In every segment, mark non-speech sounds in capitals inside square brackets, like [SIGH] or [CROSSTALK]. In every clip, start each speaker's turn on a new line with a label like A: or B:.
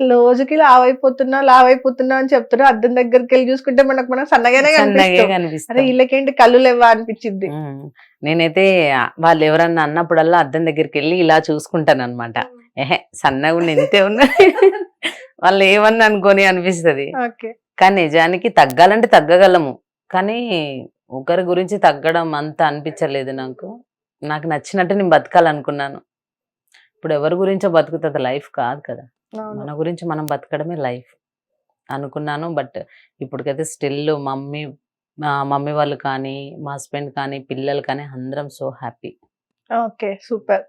A: రోజుకి లావ్ అయిపోతున్నా లావ్ అయిపోతున్నా అని చెప్తున్నా అద్దం దగ్గరికి వెళ్ళి చూసుకుంటే మనకు మనం సన్నగానే
B: సన్నగా
A: కనిపిస్తాం అరే
B: కనిపిస్తాం
A: వీళ్ళకేంటి కళ్ళు లేవా అనిపించింది.
B: నేనైతే వాళ్ళు ఎవరన్నా అన్నప్పుడల్లా అద్దం దగ్గరికి వెళ్ళి ఇలా చూసుకుంటాను అనమాట ఏహే సన్నగా ఇంతే ఉన్నా. వాళ్ళు ఏమన్నా అనుకొని అనిపిస్తది. కానీ నిజానికి తగ్గాలంటే తగ్గగలము. కానీ ఒకరి గురించి తగ్గడం అంత అనిపించలేదు నాకు. నాకు నచ్చినట్టు నేను బతకాలనుకున్నాను. ఇప్పుడు ఎవరి గురించో బతుకుతుంది. లైఫ్ కాదు కదా. మన గురించి మనం బతకడమే లైఫ్ అనుకున్నాను. బట్ ఇప్పటికైతే స్టిల్ మమ్మీ మా మమ్మీ వాళ్ళు కానీ మా హస్బెండ్ కానీ పిల్లలు కానీ అందరం so happy.
A: Okay super.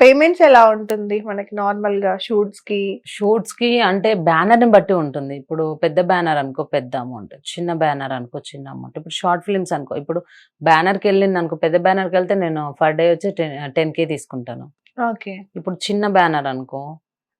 A: Payments ఎలా ఉంటుంది? మనకి నార్మల్గా
B: షూట్స్కి షూట్స్కి అంటే బ్యానర్ని బట్టి ఉంటుంది. ఇప్పుడు పెద్ద బ్యానర్ అనుకో పెద్ద అమౌంట్ చిన్న బ్యానర్ అనుకో చిన్న అమౌంట్. ఇప్పుడు షార్ట్ ఫిల్మ్స్ అనుకో ఇప్పుడు బ్యానర్కి వెళ్ళింది అనుకో పెద్ద బ్యానర్కి వెళ్తే నేను ఫర్ డే వచ్చి టెన్ కే తీసుకుంటాను.
A: ఓకే.
B: ఇప్పుడు చిన్న బ్యానర్ అనుకో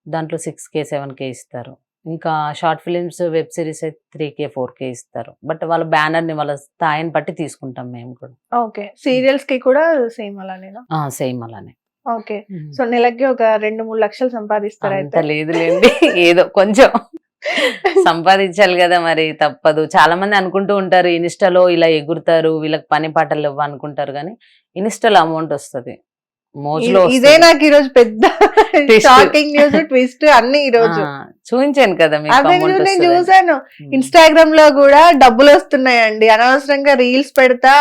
B: దాంట్లో సిక్స్ కే సెవెన్ కే ఇస్తారు. ఇంకా షార్ట్ ఫిలిమ్స్ వెబ్ సిరీస్ అయితే త్రీ కే ఫోర్ కే ఇస్తారు. బట్ వాళ్ళ బ్యానర్ని వాళ్ళ స్థాయిని బట్టి తీసుకుంటాం మేము కూడా.
A: ఓకే. సీరియల్స్కి కూడా సేమ్ అలానేనా?
B: సేమ్ అలానే.
A: ఓకే. సో నెలకి ఒక రెండు మూడు లక్షలు సంపాదిస్తారు
B: అంత లేదు లేండి ఏదో కొంచెం సంపాదించాలి కదా మరి తప్పదు. చాలా మంది అనుకుంటూ ఉంటారు ఇన్స్టాలో ఇలా ఎగురుతారు వీళ్ళకి పని పాటలు ఇవ్వ అనుకుంటారు కానీ ఇన్స్టాలో అమౌంట్ వస్తుంది.
A: ఇదే నాకు ఈ రోజు పెద్ద. షాకింగ్ న్యూస్ ట్విస్ట్ అన్ని ఈ రోజు
B: చూపించాను కదా
A: నేను. చూసాను ఇన్స్టాగ్రామ్లో కూడా డబ్బులు వస్తున్నాయండి. అనవసరంగా రీల్స్ పెడతా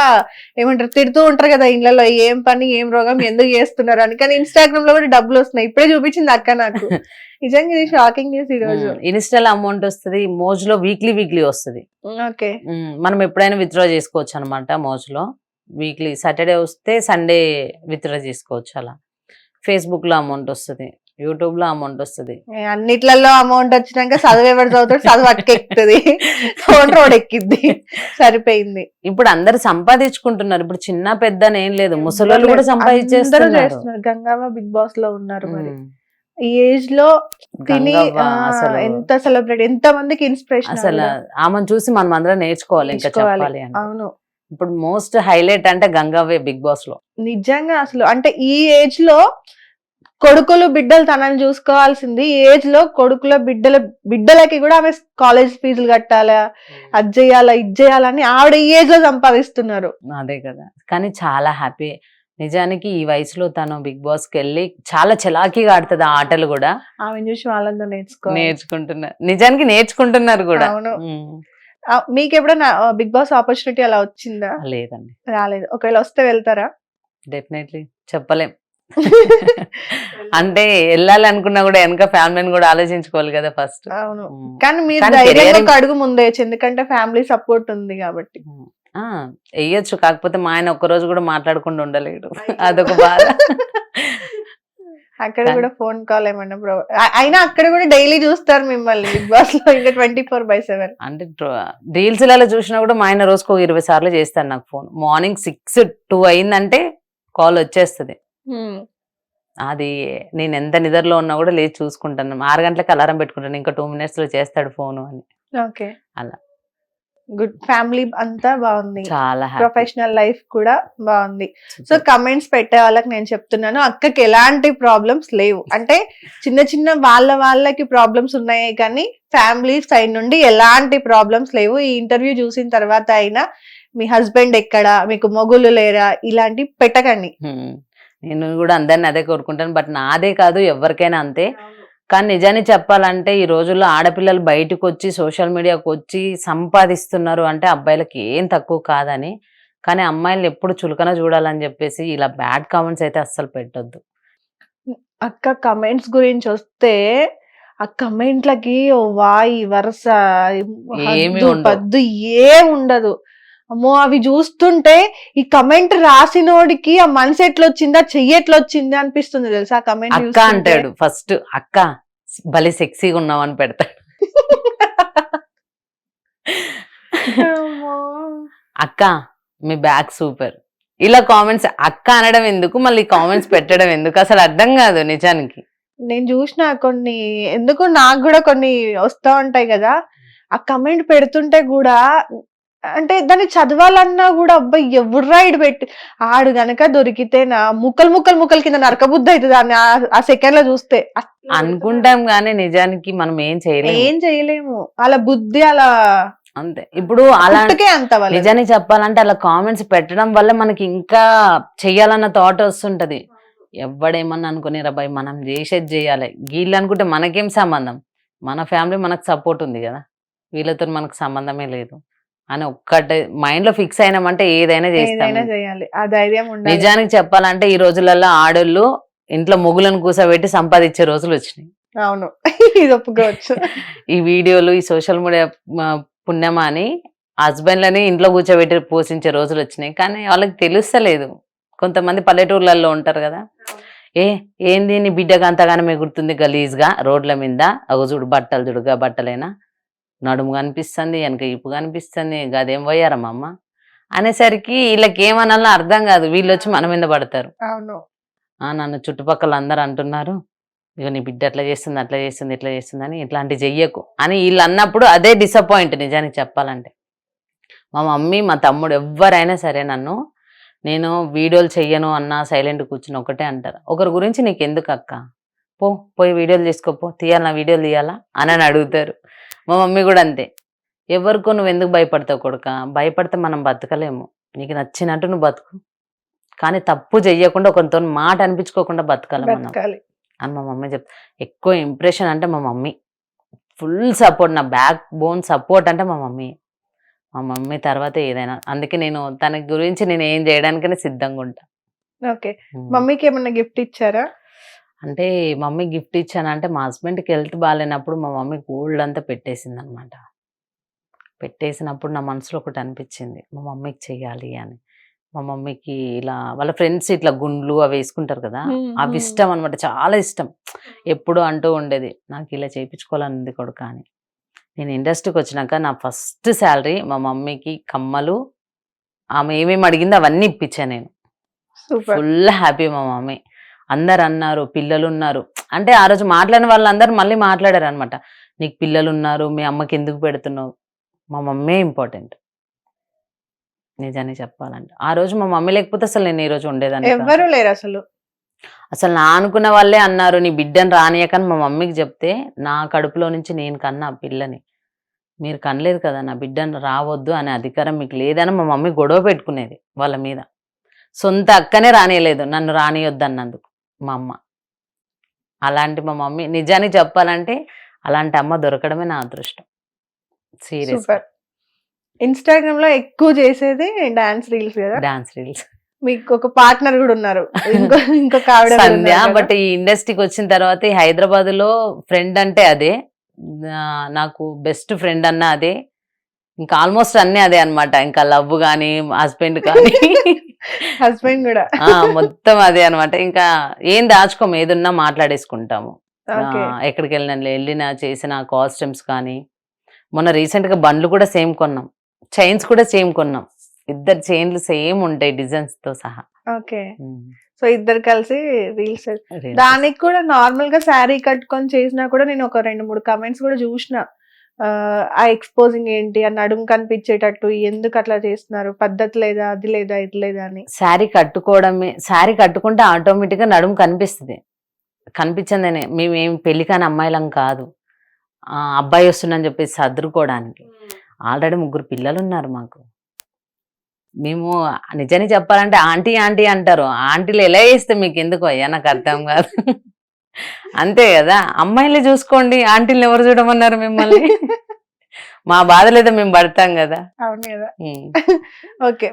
A: ఏమంటారు తిడుతూ ఉంటారు కదా ఇళ్ళలో ఏం పని ఏం రోగం ఎందుకు చేస్తున్నారు అని. కానీ ఇన్స్టాగ్రామ్లో కూడా డబ్బులు వస్తున్నాయి. ఇప్పుడే చూపించింది అక్క నాకు. [LAUGHS] నిజంగా ఇది షాకింగ్ న్యూస్ ఈ రోజు
B: ఇన్స్టాలో అమౌంట్ వస్తుంది మోజులో వీక్లీ వీక్లీ వస్తుంది.
A: ఓకే.
B: మనం ఎప్పుడైనా విత్డ్రా చేసుకోవచ్చు అనమాట మోజులో. వీక్లీ సాటర్డే వస్తే సండే విత్డ్రా చేసుకోవచ్చు అలా. ఫేస్బుక్లో అమౌంట్ వస్తుంది యూట్యూబ్లో అమౌంట్ వస్తుంది.
A: అన్నిట్లలో అమౌంట్ వచ్చినాక చదువు ఎవరు చదువుతాడు చదువు అక్కెక్కుతుంది ఫోన్ రోడ్ ఎక్కిద్ది. సరిపోయింది.
B: ఇప్పుడు అందరు సంపాదించుకుంటున్నారు. ఇప్పుడు చిన్న పెద్ద ఏం లేదు. ముసలోళ్ళు కూడా సంపాదించేస్తున్నారు.
A: చేస్తున్నారు. గంగవ్వ బిగ్ బాస్లో ఉన్నారు మరి. ఈ ఏజ్లో తిని ఎంత సెలబ్రేట్ ఎంత మందికి ఇన్స్పిరేషన్
B: అసలు ఆమెను చూసి మనం అందరం నేర్చుకోవాలి ఇంకా చెప్పాలి
A: అవును.
B: ఇప్పుడు మోస్ట్ హైలైట్ అంటే గంగవ్వే బిగ్ బాస్లో.
A: నిజంగా అసలు అంటే ఈ ఏజ్లో కొడుకులు బిడ్డలు తనని చూసుకోవాల్సింది. ఈ ఏజ్లో కొడుకుల బిడ్డల బిడ్డలకి కూడా ఆమె కాలేజ్ ఫీజులు కట్టాలా అది చేయాలా ఇది చేయాలని ఆవిడ ఈ ఏజ్లో సంపాదిస్తున్నారు.
B: అదే కదా. కానీ చాలా హ్యాపీ. నిజానికి ఈ వయసులో తను బిగ్ బాస్కి వెళ్ళి చాలా చలాకీగా ఆడుతుంది ఆ ఆటలు కూడా.
A: ఆమె చూసి వాళ్ళందరూ నేర్చుకోవాలి.
B: నేర్చుకుంటున్నారు నిజానికి నేర్చుకుంటున్నారు కూడా.
A: మీకు ఎప్పుడైనా బిగ్ బాస్ ఆపర్చునిటీ అలా వచ్చిందా?
B: లేదండి.
A: రాలేదు. ఒకవేళ వస్తే వెళ్తారా?
B: డెఫినెట్లీ. చెప్పలేం. [LAUGHS] అంటే వెళ్ళాలి అనుకున్నా కూడా వెనక ఫ్యామిలీని కూడా ఆలోచించుకోవాలి కదా ఫస్ట్.
A: అవును. కానీ మీరు ధైర్యంగా ఒక అడుగు ముందేయచ్చు ఎందుకంటే ఫ్యామిలీ సపోర్ట్ ఉంది కాబట్టి.
B: వెయ్యొచ్చు కాకపోతే మా ఆయన ఒక్క రోజు కూడా మాట్లాడకుండా ఉండలేడు. అదొక బాధ. [LAUGHS]
A: అక్కడ కూడా ఫోన్ కాల్ ఏమన్నా ప్రొ- అయినా అక్కడ కూడా డైలీ చూస్తారు మిమ్మల్ని బిగ్ బాస్లో ఇంకా ట్వంటీ ఫోర్ బై సెవెన్.
B: అంటే రీల్స్లలో చూసినా కూడా మా ఆయన రోజుకు ఇరవై సార్లు చేస్తాడు నాకు ఫోన్. మార్నింగ్ సిక్స్ టూ అయిందంటే కాల్ వచ్చేస్తుంది. అది నేను ఎంత నిద్రలో ఉన్నా కూడా లేచి చూసుకుంటాను. ఆరు గంటలకు అలారం పెట్టుకుంటాను. ఇంకా టూ మినిట్స్లో చేస్తాడు ఫోన్ అని.
A: ఓకే.
B: అలా.
A: గుడ్ ఫ్యామిలీ అంతా బాగుంది.
B: చాలా.
A: ప్రొఫెషనల్ లైఫ్ కూడా బాగుంది. సో కమెంట్స్ పెట్టే వాళ్ళకి నేను చెప్తున్నాను అక్కకి ఎలాంటి ప్రాబ్లమ్స్ లేవు. అంటే చిన్న చిన్న వాళ్ళ వాళ్ళకి ప్రాబ్లమ్స్ ఉన్నాయి కానీ ఫ్యామిలీ సైడ్ నుండి ఎలాంటి ప్రాబ్లమ్స్ లేవు. ఈ ఇంటర్వ్యూ చూసిన తర్వాత అయినా మీ హస్బెండ్ ఎక్కడ మీకు మొగులు లేరా ఇలాంటి పెట్టకండి.
B: నేను కూడా అందరిని అదే కోరుకుంటాను బట్ నాదే కాదు ఎవరికైనా అంతే. కానీ నిజాన్ని చెప్పాలంటే ఈ రోజుల్లో ఆడపిల్లలు బయటకు వచ్చి సోషల్ మీడియాకు వచ్చి సంపాదిస్తున్నారు అంటే అబ్బాయిలకి ఏం తక్కువ కాదని. కానీ అమ్మాయిలు ఎప్పుడు చులకన చూడాలని చెప్పేసి ఇలా బ్యాడ్ కామెంట్స్ అయితే అస్సలు పెట్టొద్దు.
A: అక్క కమెంట్స్ గురించి వస్తే ఆ కమెంట్లకి ఓ వాయి వరుస. పద్దు ఏం ఉండదు. అమ్మో అవి చూస్తుంటే ఈ కమెంట్ రాసినోడికి ఆ మనసు ఎట్లా వచ్చిందా చెయ్యి ఎట్లా వచ్చిందా అనిపిస్తుంది తెలుసా? ఆ కమెంట్
B: అక్క అంటాడు ఫస్ట్ అక్క భలే సెక్సీగా ఉన్నావు అని పెడతాడు. అక్క మీ బ్యాగ్ సూపర్ ఇలా కామెంట్స్ అక్క అనడం ఎందుకు? మళ్ళీ కామెంట్స్ పెట్టడం ఎందుకు? అసలు అర్థం కాదు నిజానికి.
A: నేను చూసిన కొన్ని ఎందుకు నాకు కూడా కొన్ని వస్తా ఉంటాయి కదా? ఆ కమెంట్ పెడుతుంటే కూడా అంటే దాన్ని చదవాలన్నా కూడా అబ్బాయి ఎవరు రైడ్ పెట్టి? ఆడు గనక దొరికితే నా ముక్కలు ముక్కలు ముక్కలు కింద నరకబుద్ధి అవుతుంది దాన్ని ఆ- సెకండ్లో చూస్తే.
B: అనుకుంటాం కానీ నిజానికి మనం ఏం చేయలేము.
A: ఏం చేయలేము. అలా బుద్ధి అలా
B: అంతే. ఇప్పుడు అలా. నిజానికి చెప్పాలంటే అలా కామెంట్స్ పెట్టడం వల్ల మనకి ఇంకా చెయ్యాలన్న థాట్ వస్తుంటది. ఎవడేమన్నా అనుకుని రాబాయ్ మనం చేసేది చేయాలి. వీళ్ళు అనుకుంటే మనకేం సంబంధం? మన ఫ్యామిలీ మనకు సపోర్ట్ ఉంది కదా. వీళ్ళతో మనకు సంబంధమే లేదు. అని ఒక్కటే మైండ్లో ఫిక్స్ అయినామంటే ఏదైనా చేస్తాం.
A: ఏదైనా చేయాలి. ఆ ధైర్యం ఉండాలి.
B: నిజానికి చెప్పాలంటే ఈ రోజులలో ఆడోళ్ళు ఇంట్లో మొగులను కూసబెట్టి సంపాదించే రోజులు వచ్చినాయి.
A: అవును. [LAUGHS] ఇది ఒప్పుకోవచ్చు.
B: ఈ వీడియోలు ఈ సోషల్ మీడియా పుణ్యమా అని హస్బెండ్లని ఇంట్లో కూర్చోబెట్టి పోషించే రోజులు వచ్చినాయి. కానీ వాళ్ళకి తెలుస్తలేదు. కొంతమంది పల్లెటూర్లలో ఉంటారు కదా. ఏ ఏంది నీ బిడ్డగా అంతగానో ఎగురుతుంది గలీజ్గా రోడ్ల మీద? అగో చూడు బట్టలు చూడుగా బట్టలేనా. నడుము కనిపిస్తుంది వెనక ఇప్పు కనిపిస్తుంది గదేం పోయారమ్మ అమ్మ? అనేసరికి వీళ్ళకి ఏమనాలో అర్థం కాదు. వీళ్ళు వచ్చి మన మీద పడతారు. నన్ను చుట్టుపక్కల అందరు అంటున్నారు. ఇక నీ బిడ్డ అట్లా చేస్తుంది అట్లా చేస్తుంది ఇట్లా చేస్తుంది అని ఇట్లాంటి చెయ్యకు అని వీళ్ళు అన్నప్పుడు అదే డిసప్పాయింట్ నిజానికి చెప్పాలంటే. మా మమ్మీ మా తమ్ముడు ఎవరైనా సరే నన్ను నేను వీడియోలు చెయ్యను అన్నా సైలెంట్ కూర్చుని ఒకటే అంటారు. ఒకరి గురించి నీకు ఎందుకు అక్క పో పోయి వీడియోలు చేసుకోపో తీయాలా వీడియోలు తీయాలా? అని అని అడుగుతారు. మా మమ్మీ కూడా అంతే. ఎవరికో నువ్వు ఎందుకు భయపడతావు కొడుక? భయపడితే మనం బతకలేము. నీకు నచ్చినట్టు నువ్వు బతుకు. కానీ తప్పు చెయ్యకుండా ఒకరితో మాట అనిపించుకోకుండా బతకాలి మనం. అని మా మమ్మీ చెప్తా. ఎక్కువ ఇంప్రెషన్ అంటే మా మమ్మీ. ఫుల్ సపోర్ట్ నా బ్యాక్ బోన్ సపోర్ట్ అంటే మా మమ్మీ. మా మమ్మీ తర్వాత ఏదైనా. అందుకే నేను తన గురించి నేను ఏం చేయడానికైనా సిద్ధంగా ఉంటా.
A: ఓకే. మమ్మీకి ఏమన్నా గిఫ్ట్ ఇచ్చారా?
B: అంటే మమ్మీ గిఫ్ట్ ఇచ్చానంటే మా హస్బెండ్కి హెల్త్ బాగాలేనప్పుడు మా మమ్మీ గోల్డ్ అంతా పెట్టేసింది అనమాట పెట్టేసినప్పుడు నా మనసులో ఒకటి అనిపించింది మా మమ్మీకి చెయ్యాలి అని. మా మమ్మీకి ఇలా వాళ్ళ ఫ్రెండ్స్ ఇట్లా గుండ్లు అవి వేసుకుంటారు కదా అవి. ఇష్టం అనమాట చాలా ఇష్టం. ఎప్పుడు అంటూ ఉండేది నాకు ఇలా చేయించుకోవాలని ఉంది కొడుక అని. నేను ఇండస్ట్రీకి వచ్చినాక నా ఫస్ట్ శాలరీ మా మమ్మీకి కమ్మలు ఆమె ఏమేమి అడిగిందో అవన్నీ ఇప్పించాను నేను. ఫుల్ హ్యాపీ మా మమ్మీ. అందరు అన్నారు పిల్లలు ఉన్నారు అంటే ఆ రోజు మాట్లాడిన వాళ్ళందరూ మళ్ళీ మాట్లాడారు అనమాట నీకు పిల్లలు ఉన్నారు మీ అమ్మకి ఎందుకు పెడుతున్నావు? మా మమ్మీ ఇంపార్టెంట్. నిజాన్ని చెప్పాలంటే. ఆ రోజు మా మమ్మీ లేకపోతే అసలు నేను ఈ రోజు ఉండేదాన్ని కాదు.
A: ఎవ్వరూ లేరు అసలు.
B: అసలు నా అనుకున్న వాళ్ళే అన్నారు నీ బిడ్డను రానియకని మా మమ్మీకి చెప్తే నా కడుపులో నుంచి నేను కన్నా పిల్లని. మీరు కనలేదు కదా నా బిడ్డను రావద్దు అనే అధికారం మీకు లేదని మా మమ్మీ గొడవ పెట్టుకునేది వాళ్ళ మీద. సొంత అక్కనే రానియలేదు నన్ను రానియొద్దు అన్నందుకు మా అమ్మ. అలాంటి మా మమ్మీ నిజానికి చెప్పాలంటే అలాంటి అమ్మ దొరకడమే నా అదృష్టం. సీరియస్
A: ఇన్స్టాగ్రామ్లో ఎక్కువ చేసేది డాన్స్ రీల్స్ కదా?
B: Dance reels.
A: మీకు ఒక పార్ట్నర్ కూడా ఉన్నారు. ఇంకో [LAUGHS] ఇంకొక ఆవిడ
B: సంధ్య? బట్ ఈ ఇండస్ట్రీకి వచ్చిన తర్వాత ఈ హైదరాబాద్లో ఫ్రెండ్ అంటే అదే. నాకు బెస్ట్ ఫ్రెండ్ అన్న అదే. ఇంకా ఆల్మోస్ట్ అన్ని అదే అన్నమాట. ఇంకా లవ్ గానీ హస్బెండ్ కానీ
A: హస్బెండ్ కూడా.
B: మొత్తం అదే అన్నమాట. ఇంకా ఏం దాచుకోము ఏదున్నా మాట్లాడేసుకుంటాము. ఎక్కడికి వెళ్ళిన వెళ్ళిన చేసిన కాస్ట్యూమ్స్ కానీ. మొన్న రీసెంట్గా బండ్లు కూడా సేమ్ కొన్నాం. చైన్స్ కూడా సేమ్ కొన్నాం. ఇద్దరు చైన్లు సేమ్ ఉంటాయి డిజైన్స్తో సహా.
A: ఓకే. సో ఇద్దరు కలిసి రీల్స్. దానికి కూడా నార్మల్గా శారీ కట్టుకొని చేసినా కూడా నేను ఒక రెండు మూడు కమెంట్స్ కూడా చూసిన. ఆ, ఎక్స్పోజింగ్ ఏంటి? ఆ నడుము కనిపించేటట్టు ఎందుకు అట్లా చేస్తున్నారు? పద్ధతి లేదా? అది లేదా? ఇది లేదా? అని.
B: శారీ కట్టుకోవడమే. శారీ కట్టుకుంటే ఆటోమేటిక్గా నడుము కనిపిస్తుంది. కనిపించిందనే. మేము పెళ్ళి కాని అమ్మాయిలం కాదు. ఆ, అబ్బాయి వస్తుందని చెప్పేసి సర్దుకోవడానికి ఆల్రెడీ ముగ్గురు పిల్లలు ఉన్నారు మాకు. మేము నిజానికి చెప్పాలంటే ఆంటీ ఆంటీ అంటారు. ఆంటీలు ఎలా చేస్తే మీకు ఎందుకు అయ్యా? నాకు అర్థం కాదు. అంతే కదా. అమ్మాయిలే చూసుకోండి ఆంటీలు ఎవరు చూడమన్నారు మిమ్మల్ని? [LAUGHS] మా బాధ లేదా మేము పడతాం కదా.
A: అవును కదా. [LAUGHS] ఓకే.